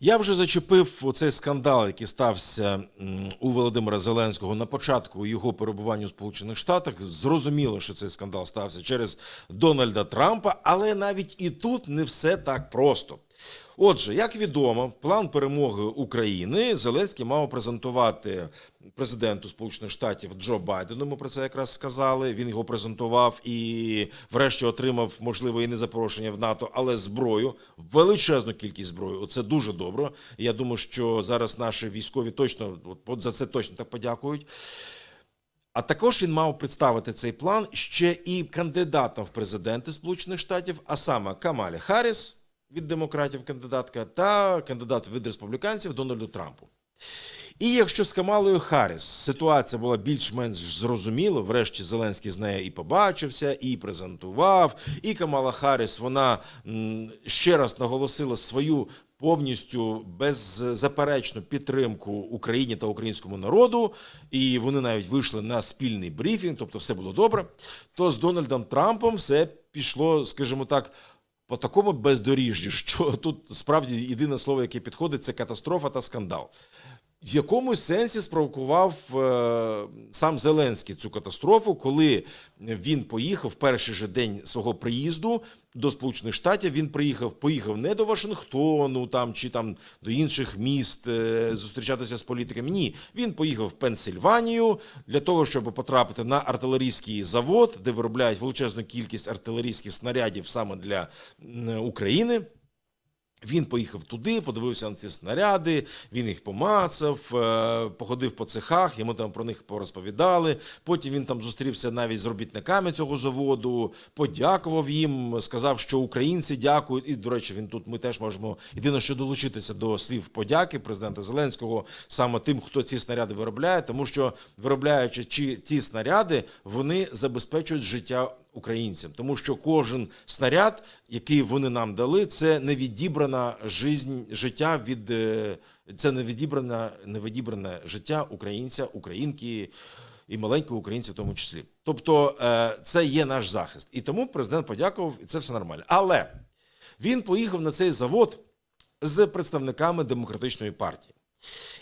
Я вже зачепив оцей скандал, який стався у Володимира Зеленського на початку його перебування у Сполучених Штатах. Зрозуміло, що цей скандал стався через Дональда Трампа, але навіть і тут не все так просто. Отже, як відомо, план перемоги України Зеленський мав презентувати президенту Сполучених Штатів Джо Байдену. Ми про це якраз сказали. Він його презентував і, врешті, отримав можливо і не запрошення в НАТО, але зброю, величезну кількість зброї. Оце дуже добре. Я думаю, що зараз наші військові точно от, за це точно так подякують. А також він мав представити цей план ще і кандидатам в президенти Сполучених Штатів, а саме Камалі Харріс від демократів кандидатка та кандидату від республіканців Дональду Трампу. І якщо з Камалою Харріс ситуація була більш-менш зрозуміла, врешті Зеленський з нею і побачився, і презентував, і Камала Харріс вона ще раз наголосила свою повністю беззаперечну підтримку Україні та українському народу, і вони навіть вийшли на спільний брифінг, тобто все було добре. То з Дональдом Трампом все пішло, скажімо так. По такому бездоріжжю, що тут справді єдине слово, яке підходить, це катастрофа та скандал. В якомусь сенсі спровокував е, сам Зеленський цю катастрофу, коли він поїхав в перший же день свого приїзду до Сполучених Штатів. Він приїхав, поїхав не до Вашингтону там чи там до інших міст е, зустрічатися з політиками. Ні, він поїхав в Пенсильванію для того, щоб потрапити на артилерійський завод, де виробляють величезну кількість артилерійських снарядів саме для України. Він поїхав туди, подивився на ці снаряди, він їх помацав, е, походив по цехах, йому там про них порозповідали. Потім він там зустрівся навіть з робітниками цього заводу, подякував їм, сказав, що українці дякують. І, до речі, він тут ми теж можемо єдине, що долучитися до слів подяки президента Зеленського саме тим, хто ці снаряди виробляє, тому що виробляючи чи ці снаряди, вони забезпечують життя українцям, тому що кожен снаряд, який вони нам дали, це не відібрана жизнь, життя від е, це не відібрана, не відібране життя українця, українки і маленького українця в тому числі. Тобто е, це є наш захист. І тому президент подякував, і це все нормально. Але він поїхав на цей завод з представниками демократичної партії.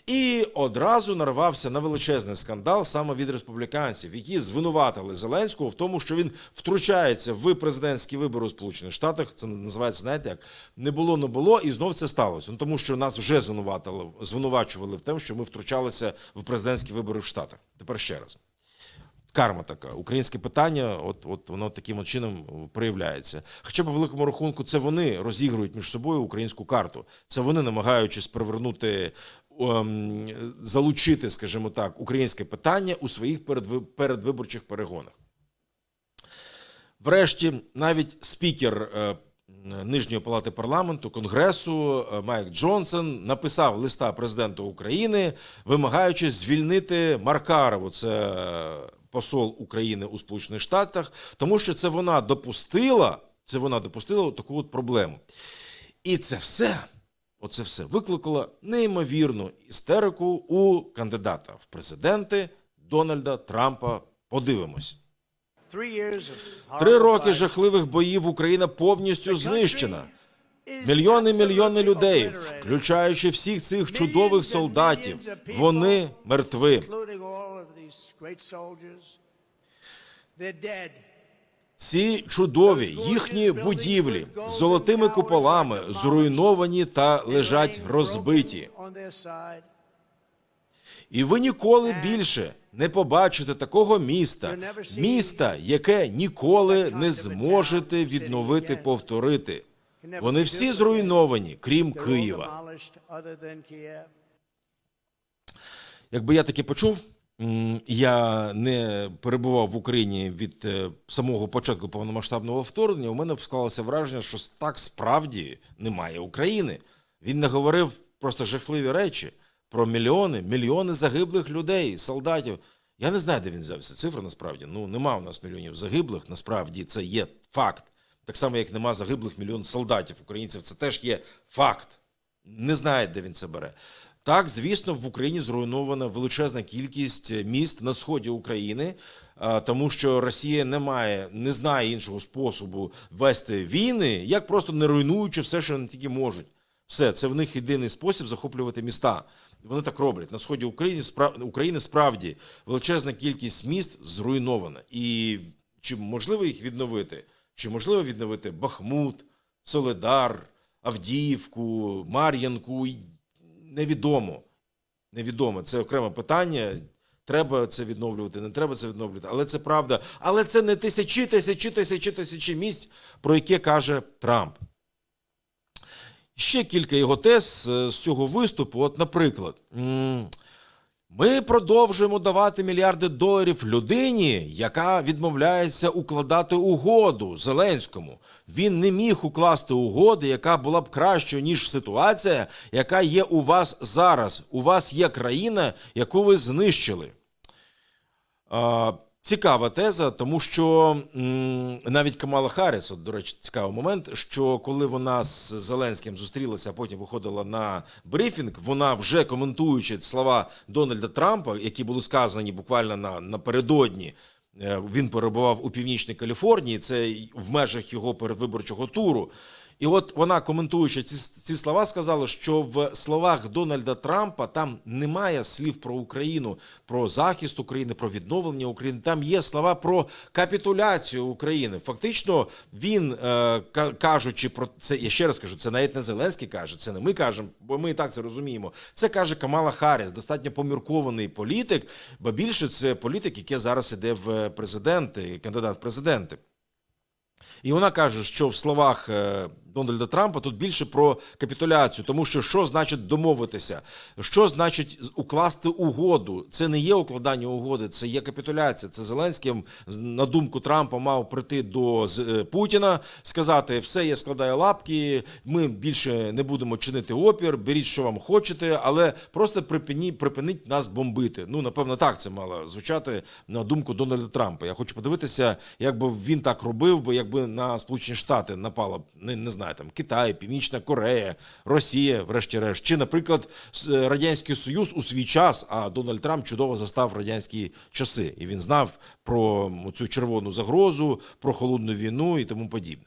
І одразу нарвався на величезний скандал саме від республіканців, які звинуватили Зеленського в тому, що він втручається в президентські вибори у Сполучених Штатах. Це називається, знаєте, як не було, не було, і знов це сталося. Ну тому що нас вже звинуватили, звинувачували в тому, що ми втручалися в президентські вибори в Штатах. Тепер ще раз. Карма така, українське питання, от, от воно таким от чином проявляється. Хоча в великому рахунку, це вони розігрують між собою українську карту. Це вони, намагаючись привернути, залучити, скажімо так, українське питання у своїх передвиборчих перегонах. Врешті, навіть спікер е, Нижньої палати парламенту Конгресу е, Майк Джонсон написав листа президенту України, вимагаючи звільнити Маркарову, це е, посол України у Сполучених Штатах, тому що це вона допустила, це вона допустила таку от проблему. І це все, оце все викликало неймовірну істерику у кандидата в президенти Дональда Трампа. Подивимось. Три роки жахливих боїв Україна повністю знищена. Мільйони мільйони людей, включаючи всіх цих чудових солдатів, вони мертві. Ці чудові їхні будівлі з золотими куполами зруйновані та лежать розбиті. І ви ніколи більше не побачите такого міста, міста, яке ніколи не зможете відновити, повторити. Вони всі зруйновані, крім Києва. Якби я таке почув, я не перебував в Україні від е, самого початку повномасштабного вторгнення. У мене склалося враження, що так справді немає України. Він не говорив просто жахливі речі про мільйони, мільйони загиблих людей, солдатів. Я не знаю, де він взяв ці. Насправді ну нема у нас мільйонів загиблих. Насправді це є факт. Так само, як нема загиблих мільйон солдатів українців. Це теж є факт. Не знає, де він це бере. Так, звісно, в Україні зруйнована величезна кількість міст на сході України, тому що Росія не має, не знає іншого способу вести війни, як просто не руйнуючи все, що вони тільки можуть. Все, це в них єдиний спосіб захоплювати міста. Вони так роблять. На сході України, спра- України справді величезна кількість міст зруйнована. І чи можливо їх відновити? Чи можливо відновити Бахмут, Соледар, Авдіївку, Мар'янку? Невідомо. Невідомо. Це окреме питання. Треба це відновлювати, не треба це відновлювати, але це правда. Але це не тисячі, тисячі, тисячі, тисячі місць, про яке каже Трамп. Ще кілька його тез е, з цього виступу. От, наприклад, ми продовжуємо давати мільярди доларів людині, яка відмовляється укладати угоду Зеленському. Він не міг укласти угоди, яка була б кращою, ніж ситуація, яка є у вас зараз. У вас є країна, яку ви знищили. Цікава теза, тому що м, навіть Камала Харріс, от, до речі, цікавий момент, що коли вона з Зеленським зустрілася, а потім виходила на брифінг, вона вже коментуючи слова Дональда Трампа, які були сказані буквально на, напередодні, е, він перебував у північній Каліфорнії, це в межах його передвиборчого туру. І от вона, коментуючи ці, ці слова, сказала, що в словах Дональда Трампа там немає слів про Україну, про захист України, про відновлення України. Там є слова про капітуляцію України. Фактично, він е, кажучи про це, я ще раз кажу, це навіть не Зеленський каже, це не ми кажемо, бо ми і так це розуміємо. Це каже Камала Харріс, достатньо поміркований політик, бо більше це політик, який зараз іде в президенти, кандидат в президенти. І вона каже, що в словах е, Дональда Трампа тут більше про капітуляцію, тому що що значить домовитися, що значить укласти угоду. Це не є укладання угоди, це є капітуляція. Це Зеленським, з- на думку Трампа, мав прийти до е, Путіна, сказати: все, я складаю лапки, ми більше не будемо чинити опір, беріть, що вам хочете, але просто припині, припиніть нас бомбити. Ну, напевно, так це мало звучати на думку Дональда Трампа. Я хочу подивитися, як би він так робив, би, якби на Сполучені Штати напала не, не знаю, там Китай, Північна Корея, Росія, врешті-решт, чи, наприклад, е, Радянський Союз у свій час, а Дональд Трамп чудово застав радянські часи, і він знав про цю червону загрозу, про холодну війну і тому подібне.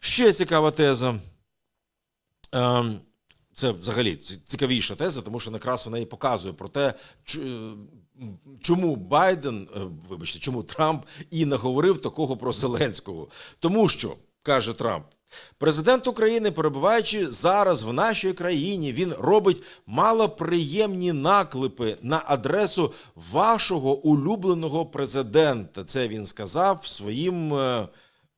Ще цікава теза. Ем, Це взагалі цікавіша теза, тому що якраз вона і показує про те, е, чому Байден, е, вибачте, чому Трамп і наговорив такого про Зеленського. Тому що, каже Трамп, президент України, перебуваючи зараз в нашій країні, він робить малоприємні наклепи на адресу вашого улюбленого президента. Це він сказав своїм.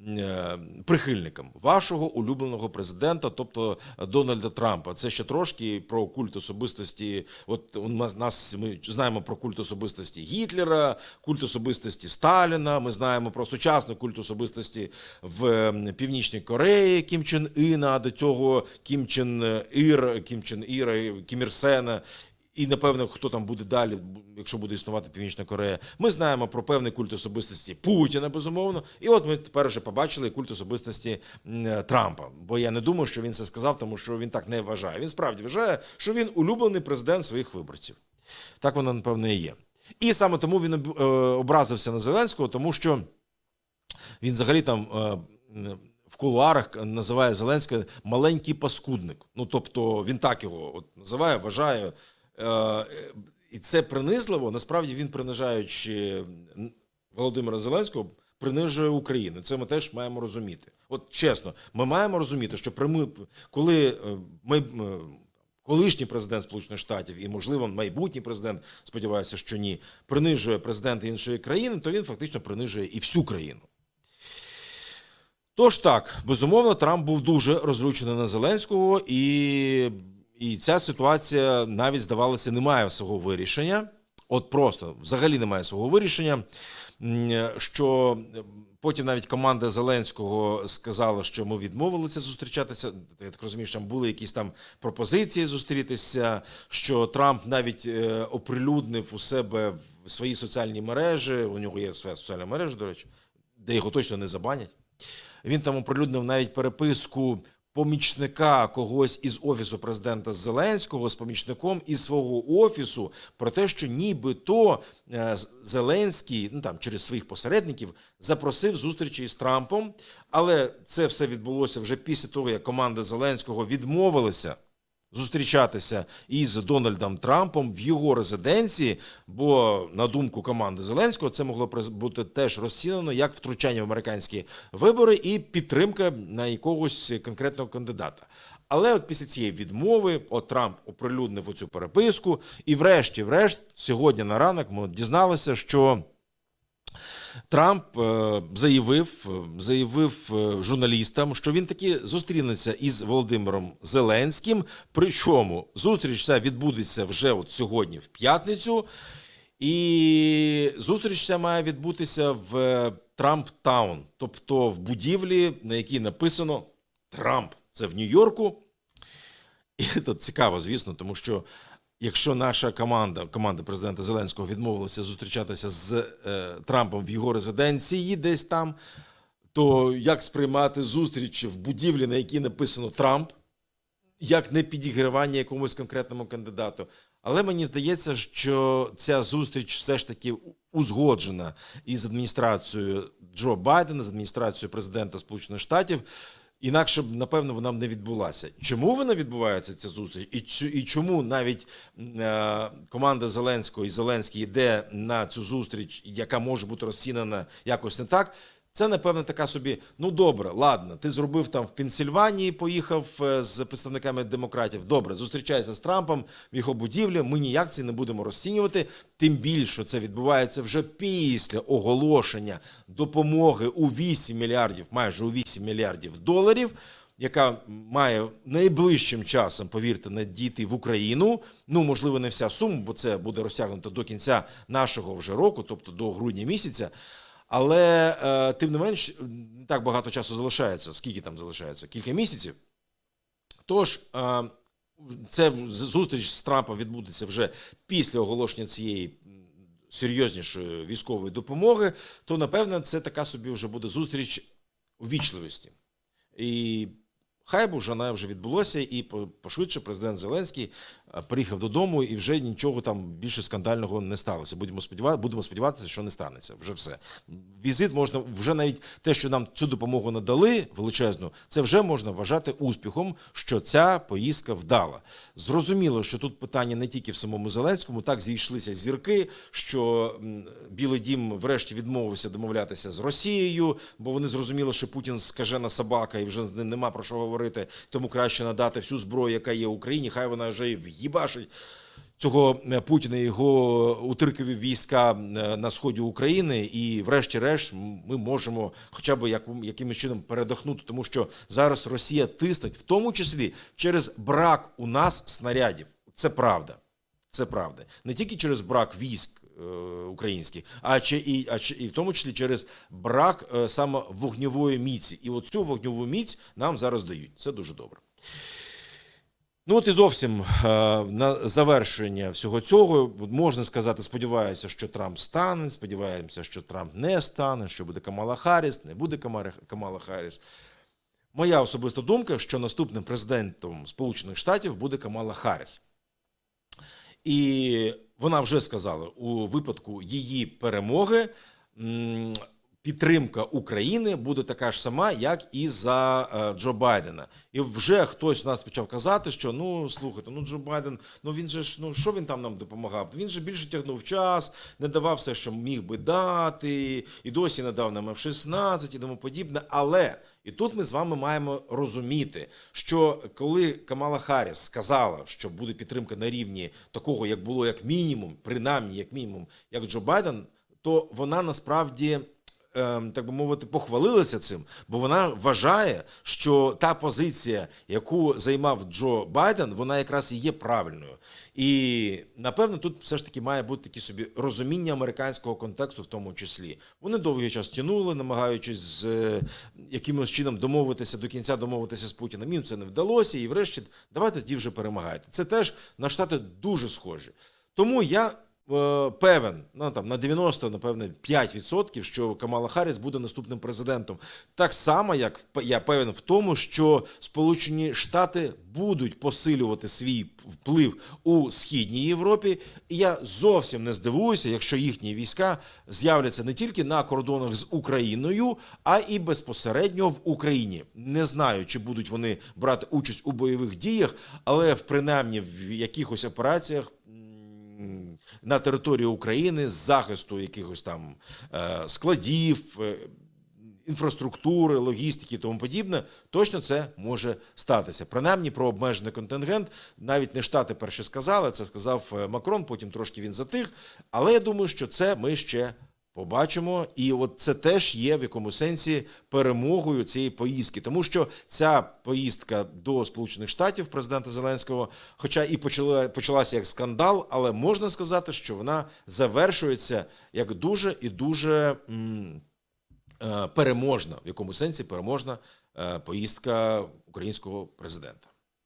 Е, Прихильникам вашого улюбленого президента, тобто Дональда Трампа, це ще трошки про культ особистості. От у нас нас ми знаємо про культ особистості Гітлера, культ особистості Сталіна. Ми знаємо про сучасний культ особистості в Північній Кореї Кім Чен Іна, до цього Кім Чен Ір, Кім Чен Іра, Кім Ір Сена. І напевно, хто там буде далі, якщо буде існувати Північна Корея. Ми знаємо про певний культ особистості Путіна, безумовно. І от ми тепер вже побачили культ особистості Трампа. Бо я не думаю, що він це сказав, тому що він так не вважає. Він справді вважає, що він улюблений президент своїх виборців. Так воно, напевно, і є. І саме тому він е, образився на Зеленського, тому що він взагалі там. е, В кулуарах називає Зеленського маленький паскудник. Ну тобто він так його от називає, вважає. Е, І це принизливо. Насправді він, принижаючи Володимира Зеленського, принижує Україну. Це ми теж маємо розуміти. От чесно, ми маємо розуміти, що прими, коли е, ми. е, Колишній президент Сполучених Штатів і, можливо, майбутній президент, сподіваюся, що ні, принижує президента іншої країни, то він фактично принижує і всю країну. Тож так, безумовно, Трамп був дуже розлючений на Зеленського, і, і ця ситуація навіть здавалося не має свого вирішення. От просто взагалі немає свого вирішення. Що потім навіть команда Зеленського сказала, що ми відмовилися зустрічатися. Я так розумію, що там були якісь там пропозиції зустрітися. Що Трамп навіть е, оприлюднив у себе в своїй соціальній мережі. У нього є своя соціальна мережа, до речі, де його точно не забанять. Він там оприлюднив навіть переписку помічника когось із офісу президента Зеленського з помічником із свого офісу про те, що нібито е, Зеленський ну там через своїх посередників запросив зустрічі з Трампом, але це все відбулося вже після того, як команда Зеленського відмовилася зустрічатися із Дональдом Трампом в його резиденції. Бо, на думку команди Зеленського, це могло бути теж розцінено як втручання в американські вибори і підтримка на якогось конкретного кандидата. Але от після цієї відмови, от Трамп оприлюднив оцю переписку, і врешті-врешт, сьогодні на ранок ми дізналися, що Трамп е, заявив, заявив е, журналістам, що він таки зустрінеться із Володимиром Зеленським. Причому зустріч ця відбудеться вже от сьогодні, в п'ятницю. І зустріч ця має відбутися в е, Трамп Таун, тобто в будівлі, на якій написано Трамп. Це в Нью-Йорку. І це цікаво, звісно, тому що якщо наша команда, команда президента Зеленського відмовилася зустрічатися з е, Трампом в його резиденції десь там, то як сприймати зустріч в будівлі, на якій написано Трамп, як не підігравання якомусь конкретному кандидату? Але мені здається, що ця зустріч все ж таки узгоджена із адміністрацією Джо Байдена, з адміністрацією президента Сполучених Штатів. Інакше б, напевно, вона б не відбулася. Чому вона відбувається ця зустріч? І, і чому навіть е, команда Зеленського і Зеленський йде на цю зустріч, яка може бути розцінена якось не так? Це, напевно, така собі, ну добре, ладно, ти зробив там в Пенсільванії, поїхав е, з представниками демократів. Добре, зустрічайся з Трампом в його будівлі. Ми ніяк це не будемо розцінювати. Тим більше це відбувається вже після оголошення допомоги у 8 мільярдів, майже у 8 мільярдів доларів, яка має найближчим часом, повірте, надійти в Україну. Ну, можливо, не вся сума, бо це буде розтягнуто до кінця нашого вже року, тобто до грудня місяця. Але е, тим не менш, не так багато часу залишається. Скільки там залишається? Кілька місяців. Тож, е, це зустріч з Трампом відбудеться вже після оголошення цієї серйознішої військової допомоги, то напевно це така собі вже буде зустріч увічливості. І хай би вже вона вже відбулося, і пошвидше президент Зеленський приїхав додому, і вже нічого там більше скандального не сталося. Будемо сподіватися, будемо сподіватися, що не станеться. Вже все. Візит можна вже навіть те, що нам цю допомогу надали величезну, це вже можна вважати успіхом, що ця поїздка вдала. Зрозуміло, що тут питання не тільки в самому Зеленському, так зійшлися зірки, що Білий Дім врешті відмовився домовлятися з Росією, бо вони зрозуміли, що Путін скажена собака, і вже з ним нема про що говорити. Тому краще надати всю зброю, яка є в Україні. Хай вона вже і в'їбашить цього е, Путіна його утиркові війська е, на сході України, і, врешті-решт, ми можемо хоча б як, якимось чином передохнути, тому що зараз Росія тиснеть, в тому числі через брак у нас снарядів. Це правда. Це правда. Не тільки через брак військ е, українських, а чи і, а чи і в тому числі через брак е, саме вогньової міці. І оцю вогньову міць нам зараз дають. Це дуже добре. Ну от і зовсім е, на завершення всього цього можна сказати, сподіваюся, що Трамп стане. Сподіваємося, що Трамп не стане, що буде Камала Харріс, не буде Камала Харріс. Моя особиста думка, що наступним президентом Сполучених Штатів буде Камала Харріс. І вона вже сказала у випадку її перемоги. Підтримка України буде така ж сама, як і за е, Джо Байдена. І вже хтось нас почав казати, що ну слухайте, ну Джо Байден, ну він же ж ну що він там нам допомагав? Він же більше тягнув час, не давав все, що міг би дати, і досі не дав нам F-16 і тому подібне. Але і тут ми з вами маємо розуміти, що коли Камала Харріс сказала, що буде підтримка на рівні такого, як було як мінімум, принаймні як мінімум, як Джо Байден, то вона насправді. Ем, Так би мовити, похвалилася цим, бо вона вважає, що та позиція, яку займав Джо Байден, вона якраз і є правильною. І напевно тут все ж таки має бути такі собі розуміння американського контексту, в тому числі. Вони довгий час тянули, намагаючись з е, якимось чином домовитися до кінця, домовитися з Путіним. Їм це не вдалося, і врешті давайте тоді вже перемагайте. Це теж на штати дуже схожі. Тому я певен, ну там на 90, напевне, 5%, що Камала Харріс буде наступним президентом. Так само, як я певен в тому, що Сполучені Штати будуть посилювати свій вплив у східній Європі. І я зовсім не здивуюся, якщо їхні війська з'являться не тільки на кордонах з Україною, а і безпосередньо в Україні. Не знаю, чи будуть вони брати участь у бойових діях, але в принаймні в якихось операціях на території України з захисту якихось там е, складів. е, Інфраструктури, логістики і тому подібне, точно це може статися. Принаймні про обмежений контингент навіть не штати перші сказали, це сказав е, Макрон, потім трошки він затих. Але я думаю, що це ми ще побачимо. І от це теж є в якому сенсі перемогою цієї поїздки, тому що ця поїздка до Сполучених Штатів президента Зеленського, хоча і почала почалася як скандал, але можна сказати, що вона завершується як дуже і дуже. м, е, переможна, в якому сенсі переможна е, поїздка українського президента.